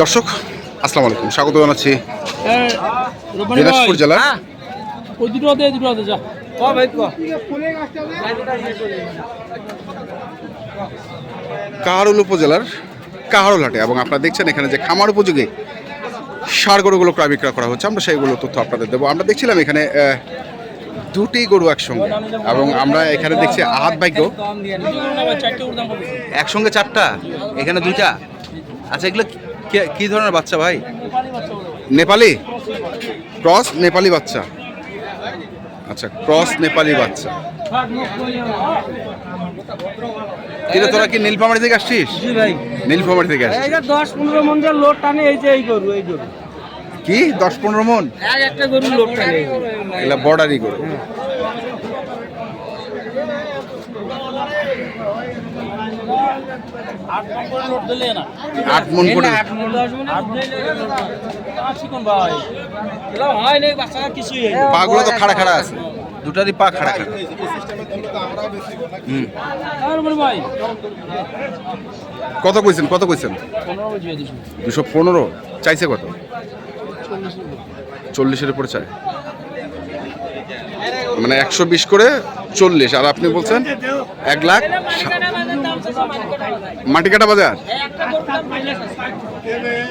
দর্শক আসসালামু আলাইকুম। স্বাগত জানাচ্ছি দিনাজপুর জেলার ওই দুটো দে দুটো দে যা। কাহারুল উপজেলার কাহারুল হাটে এবং আপনারা দেখছেন এখানে যে খামার উপযোগী সার গরুগুলো ক্রয় বিক্রয় করা হচ্ছে আমরা সেইগুলো তথ্য আপনাদের দেবো। আমরা দেখছিলাম এখানে দুটি গরু একসঙ্গে। এবং আমরা এখানে দেখছি আহাত ভাগ্য। একসঙ্গে চারটা? এখানে দুইটা? আচ্ছা এগুলো কি- ধরনের বাচ্চা ভাই? নেপালি? ক্রস নেপালি বাচ্চা। আচ্ছা ক্রস নেপালি বাচ্চা। কিরে তোরা কি নীলফামারি থেকে আসছিস? জি ভাই। নীলফামারি থেকে আসছিস। দশ পনেরো মন যে লোড টানে এই যে এই গরু এই গরু। কি? দশ পনেরো মন? এক একটা গরু এই গরু। আট মন করে। পাগুলো তো খাড়া খাড়া আছে। দুটারই পা খাড়া কত কইছেন? কত কইছেন? দুশো পনেরো। চাইছে কত? চল্লিশের উপরে চাই। মানে একশো বিশ করে চল্লিশ, আর আপনি বলছেন এক লাখ মাটি কাটা বাজার?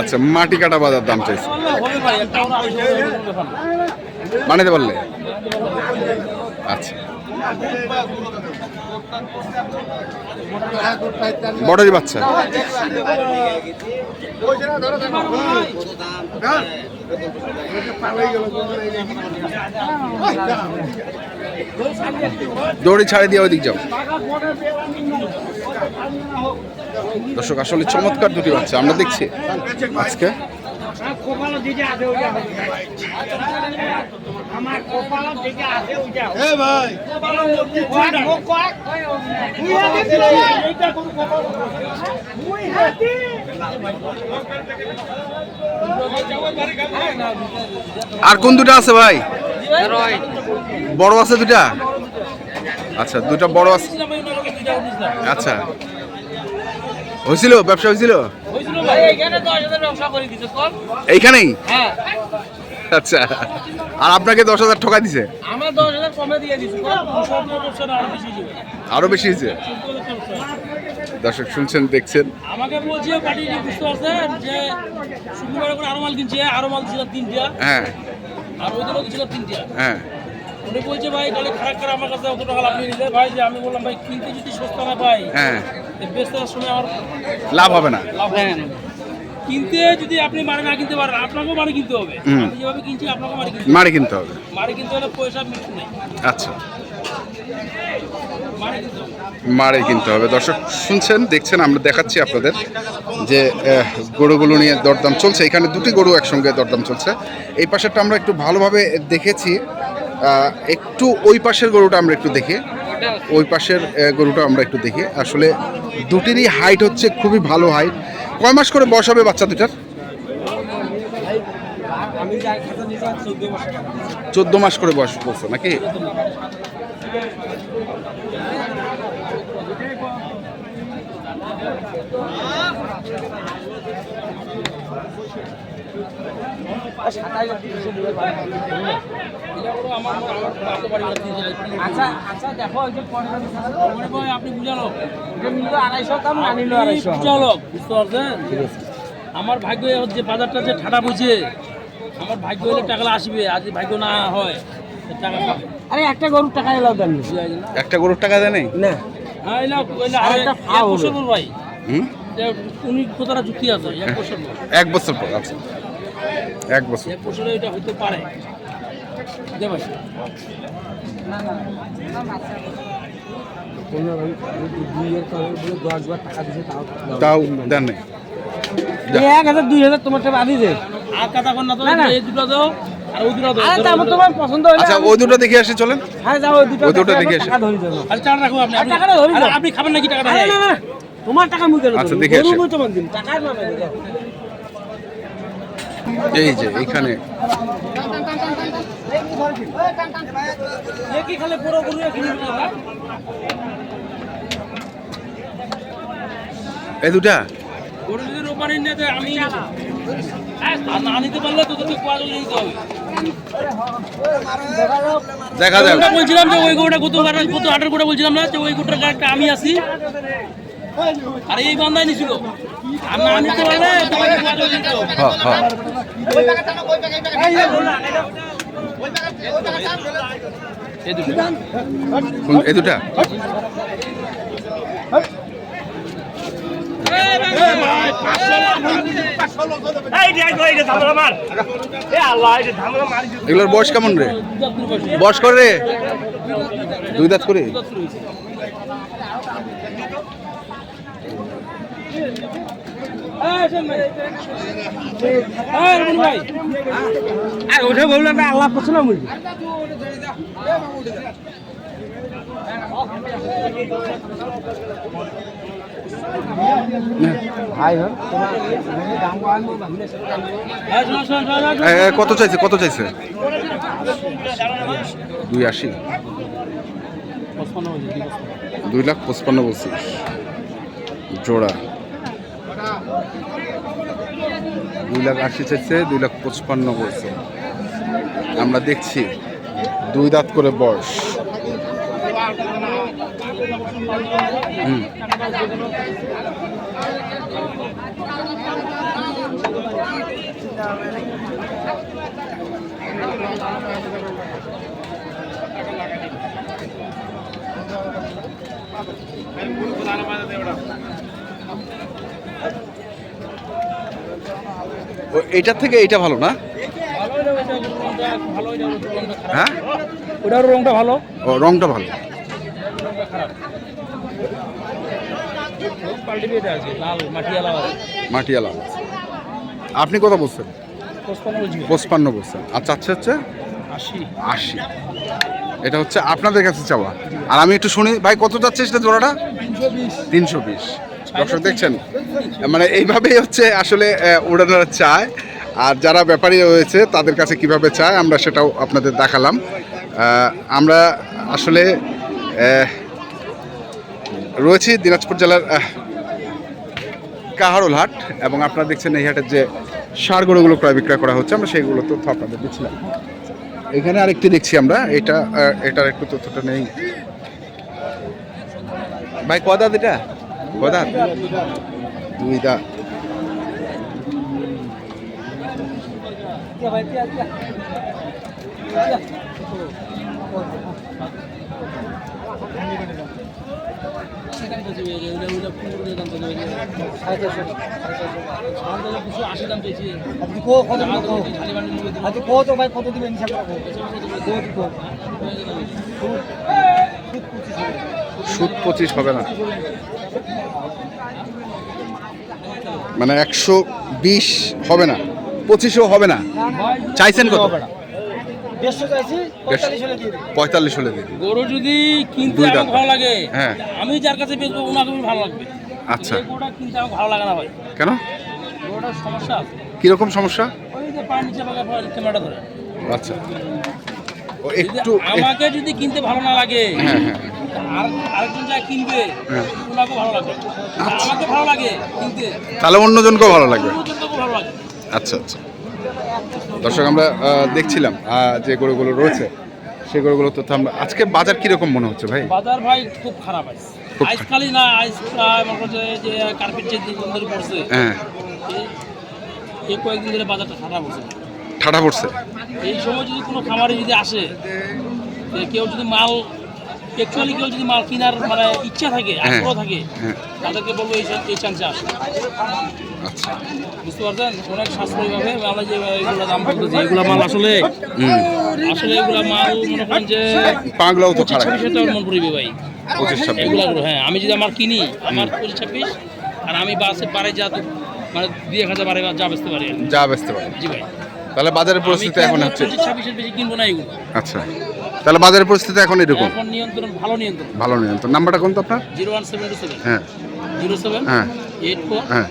আচ্ছা মাটি কাটা বাজার দাম চাইছে। বানাতে পারলে? আচ্ছা। বড়ই বাচ্চা। দৌড়ি ছাড়ে দিয়ে ওইদিক যাও। দর্শক, আসলে চমৎকার দুটি বাচ্চা, আমরা দেখছি। আজকে আমার কপালে ওইটা কপালে হাতে। এইটা কপালে। হাতে। আর কোন দুটো আছে ভাই? বড় আছে দুটা? আচ্ছা দুটা বড় আছে। আচ্ছা। হয়েছিল? ব্যবসা হয়েছিল। এইখানেই? হ্যাঁ, আচ্ছা। আর আপনাকে দশ হাজার ঠকা দিছে? আমার দশ হাজার কমে দিয়ে দিছি, আরও বেশি হয়েছে। দর্শক শুনছেন দেখছেন। আমাকে বলছে পার্টি বুঝতে পারছেন যে শুক্রবার করে আরও মাল কিনছে আরও মাল ছিল তিনটা হ্যাঁ। আর ওই দিনও ছিল তিনটা হ্যাঁ। উনি বলছে ভাই তাহলে খারাপ করে আমার কাছে অত টাকা লাভ নিলে ভাই যে আমি বললাম ভাই কিনতে যদি সস্তা না পাই হ্যাঁ। বেচতে সময় আমার লাভ হবে না। লাভ হয় না। কিনতে যদি আপনি মারে না কিনতে পারেন আপনাকেও মারে কিনতে হবে। আমি যেভাবে কিনছি আপনাকেও মারে কিনতে হবে। মারি কিনতে হবে। মারে কিনতে হলে পয়সা মৃত্যু নেই আচ্ছা। মারে কিনতে হবে। মারে কিনতে হবে। দর্শক শুনছেন দেখছেন আমরা দেখাচ্ছি আপনাদের যে গরুগুলো নিয়ে দরদাম চলছে। এখানে দুটি গরু একসঙ্গে দরদাম চলছে। এই পাশেরটা আমরা একটু ভালোভাবে দেখেছি। একটু ওই পাশের গরুটা আমরা একটু দেখি। ওই পাশের গরুটা আমরা একটু দেখি। আসলে দুটিরই হাইট হচ্ছে খুবই ভালো হাইট কয় মাস করে বয়স হবে বাচ্চা দুটার চোদ্দ মাস করে বয়স বলছো নাকি? Thank সাতাশ আচ্ছা আচ্ছা দেখো ওই যে পনেরো বিশ হাজার ভাই আপনি বুঝালো আড়াইশো দাম না নিলো আড়াইশো বুঝালো বুঝতে পারছেন? আমার ভাগ্য যে বাজারটা যে ঠাডা বুঝে আমার ভাগ্য হলে টাকা আসবে যদি ভাগ্য না হয় টাকা আরে একটা গরুর টাকা এলাও দেন? একটা গরুর টাকা দেয় নেই না। হ্যাঁ এলা এলা আর একটা ফাউল। এক বছর পর ভাই। হুম? উনি কোথাটা যুক্তি আছে? এক বছর এক বছর পর আচ্ছা। এক বছর এক বছরে এটা হইতে পারে। টাকা তাও দেন নেই। এক হাজার দুই হাজার তোমার টাকা আদি দে। আর কথা কর না তো। এই দুটো দাও আর ওই দুটো দাও। আরে তারপর তোমার পছন্দ আচ্ছা ওই দুটো দেখে আসি চলেন। হ্যাঁ যাও ওই দুটো ওই দুটো দেখে টাকা ধরে দেবো আর চার রাখো আপনি। আপনি- টাকাটা ধরি আপনি খাবেন নাকি টাকাটা? না না। তোমার টাকা মুই কেন আচ্ছা? দেখে আসি। তোমার দিন টাকার নামে দিলে এই যে এখানে এই দুটা? গরু যদি আমি না নিতে পারলে নিতে হবে। দেখা যাক। বলছিলাম যে ওই গরুটা কত হাটের গোটা বলছিলাম না যে ওই একটা আমি আছি। আর এই বান্দাই নিছিল। হ্যাঁ হ্যাঁ কোন- এই দুটা। এগুলোর বয়স কেমন রে? বয়স করে রে? দুই দাঁত করে? ওটা বললাম না আল্লাহ করছিলাম এ, এ, কত চাইছে কত চাইছে? দুই আশি। দুই লাখ পঁচপান্ন বলছি। জোড়া। দুই লাখ আশি চাইছে দুই লাখ পঁচপান্ন বলছে। আমরা দেখছি, দুই দাঁত করে বয়স। হুম। ও, এইটার থেকে এইটা ভালো না? হ্যাঁ? ওটার রংটা ভালো। ও রংটা ভালো। লাল মাটিয়ালা আপনি কত বলছেন? পঁচপান্ন বলছি পঁচপান্ন বলছেন। আর চাচ্ছে হচ্ছে? আশি। এটা হচ্ছে আপনাদের কাছে চাওয়া। আর আমি একটু শুনি ভাই কত যাচ্ছে সেটা জোড়াটা? তিনশো বিশ। দর্শক দেখছেন? মানে এইভাবেই হচ্ছে আসলে উড়ানোর চায়। আর যারা ব্যাপারী রয়েছে, তাদের কাছে কীভাবে চায়, আমরা সেটাও আপনাদের দেখালাম। আমরা আসলে রয়েছি দিনাজপুর জেলার কাহারোল হাট। এবং আপনারা দেখছেন এই হাটের যে সার গরুগুলো ক্রয় বিক্রয় করা হচ্ছে, আমরা সেইগুলো তথ্য আপনাদের দিচ্ছিলাম। এখানে আরেকটি দেখছি আমরা, এটা এটার একটু তথ্যটা নেই। ভাই কদাত এটা কদাত দুই দাম কত দিবেন রাখো। সুদ পঁচিশ হবে না। মানে একশো বিশ হবে না পঁচিশও হবে না। চাইছেন কত? পঁয়তাল্লিশ হলে দিন গরু যদি কিনতে। ভালো লাগে হ্যাঁ। আমি যার কাছে বেচবো ওনাকে ভালো লাগবে। আচ্ছা। গরুটা কিনতে আমার ভালো লাগে না ভাই। কেন? গরুটার সমস্যা কীরকম সমস্যা? ওই যে ক্যামেরাটা ধরে। আচ্ছা। একটু আমাকে যদি কিনতে ভালো না লাগে হ্যাঁ হ্যাঁ। হ্যাঁ। কিনতে। তাহলে অন্যজনকেও ভালো লাগবে? লাগে। আচ্ছা আচ্ছা। দর্শক আমরা দেখছিলাম যে গরুগুলো রয়েছে সেই গরুগুলো তথ্য আমরা আজকে বাজার কীরকম মনে হচ্ছে ভাই? বাজার ভাই খুব খারাপ আছে খালি না প্রায় মনে করছে যে কার্পেট যে দিন ধরে পড়ছে হ্যাঁ। এই কয়েকদিন ধরে বাজারটা খারাপ হচ্ছে ঠাডা পড়ছে। এই সময় যদি কোনো খামারে যদি আসে কেউ যদি মাল অ্যাকচুয়ালি কেউ যদি মাল কেনার মানে ইচ্ছা থাকে হ্যাঁ। আগ্রহ থাকে হ্যাঁ। তাদেরকে বলব এই এই চান্সে আসে আচ্ছা। বুঝতে পারছেন? অনেক সাশ্রয়ীভাবে আমরা যে এগুলো দাম বলতেছি এগুলো মাল আসলে আসলে এগুলো মাল মনে করেন যে পাগলাও তো খারাপ। টাকার মন পড়বে ভাই। পঁচিশ ছাব্বিশ। এগুলো হ্যাঁ আমি যদি আমার কিনি আমার পঁচিশ ছাব্বিশ আর আমি বাসে বারে যা মানে দুই এক হাজার বারে যা বেচতে পারি যা বেচতে পারে। জি ভাই। তাহলে বাজারের পরিস্থিতি এখন হচ্ছে। ছাব্বিশের বেশি কিনবো না এগুলো। আচ্ছা। তাহলে বাজারের পরিস্থিতি এখন এরকম? এখন নিয়ন্ত্রণ ভালো নিয়ন্ত্রণ। ভালো নিয়ন্ত্রণ। নাম্বারটা কোন তো আপনার? Zero one seven two seven. হ্যাঁ। জিরো সেভেন হ্যাঁ। এইট ফোর হ্যাঁ।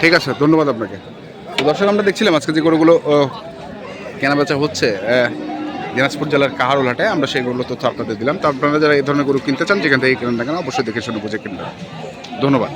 ঠিক আছে ধন্যবাদ আপনাকে। তো দর্শক আমরা দেখছিলাম আজকে যে গরুগুলো কেনাবেচা হচ্ছে দিনাজপুর জেলার কাহারোল হাটে আমরা সেইগুলো তথ্য আপনাদের দিলাম। তো আপনারা যারা এই ধরনের গরু কিনতে চান যেখান থেকে কিনেন না কেন অবশ্যই দেখে শুনে বুঝে কিনবেন। ধন্যবাদ।